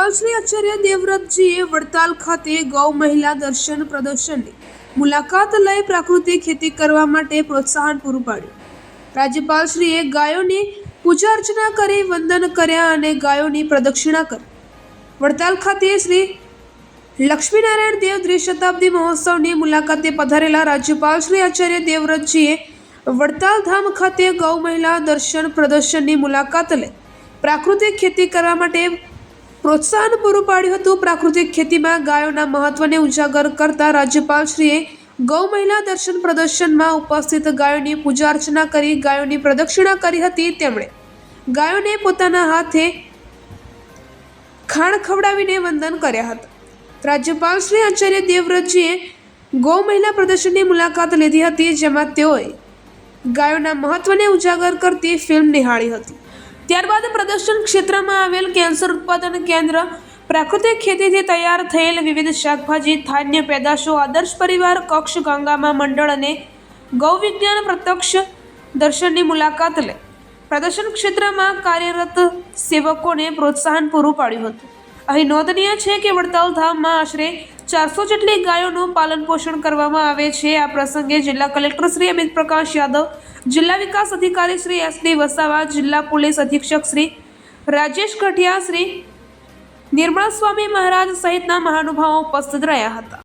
રાજ્યપાલ શ્રી આચાર્ય દેવવ્રતજીએ વડતાલ ખાતે ગૌ મહિલા દર્શન પ્રદર્શનની મુલાકાત લઈ પ્રાકૃતિક ખેતી કરવા માટે પ્રોત્સાહન પૂરું પાડ્યું. રાજ્યપાલ શ્રીએ ગાયોની પૂજા અર્ચના કરી, વંદન કર્યા અને ગાયોની પ્રદક્ષિણા કરી. વડતાલ ખાતે શ્રી લક્ષ્મીનારાયણ દેવ દ્વિશતાબ્દી મહોત્સવની મુલાકાતે પધારેલા રાજ્યપાલ શ્રી આચાર્ય દેવવ્રતજીએ વડતાલ ધામ ખાતે ગૌ મહિલા દર્શન પ્રદર્શનની મુલાકાત લઈ પ્રાકૃતિક ખેતી કરવા માટે પ્રોત્સાહન પૂરું પાડ્યું હતું. પ્રાકૃતિક ખેતીમાં ગાયોના મહત્વને ઉજાગર કરતા રાજ્યપાલશ્રીએ ગૌ મહિલા દર્શન પ્રદર્શનમાં ઉપસ્થિત ગાયોની પૂજા અર્ચના કરી, ગાયોની પ્રદક્ષિણા કરી હતી તેમણે. ગાયોને પોતાના હાથે ખાણ ખવડાવીને વંદન કર્યા હતા. રાજ્યપાલ શ્રી આચાર્ય દેવવ્રતજીએ ગૌ મહિલા પ્રદર્શનની મુલાકાત લીધી હતી, જેમાં તેઓએ ગાયોના મહત્વને ઉજાગર કરતી ફિલ્મ નિહાળી હતી. ત્યારબાદ પ્રદર્શન ક્ષેત્રમાં આવેલ કેન્સર ઉત્પાદન કેન્દ્ર પ્રાકૃતિક ખેતીથી તૈયાર થયેલ વિવિધ શાકભાજી, ધાન્ય પેદાશો, આદર્શ પરિવાર, કક્ષ, ગંગામાં મંડળ અને ગૌ પ્રત્યક્ષ દર્શનની મુલાકાત લે. પ્રદર્શન ક્ષેત્રમાં કાર્યરત સેવકોને પ્રોત્સાહન પૂરું પાડ્યું હતું. અહીં નોંધનીય છે કે વડતાલ ધામમાં આશરે ચારસો જેટલી ગાયોનું પાલન પોષણ કરવામાં આવે છે. આ પ્રસંગે જિલ્લા કલેક્ટર શ્રી અમિત પ્રકાશ યાદવ, જિલ્લા વિકાસ અધિકારી શ્રી એસ ડી વસાવા, જિલ્લા પોલીસ અધિક્ષક શ્રી રાજેશ કઠિયા શ્રી નિર્મળ સ્વામી મહારાજ સહિતના મહાનુભાવો ઉપસ્થિત રહ્યા હતા.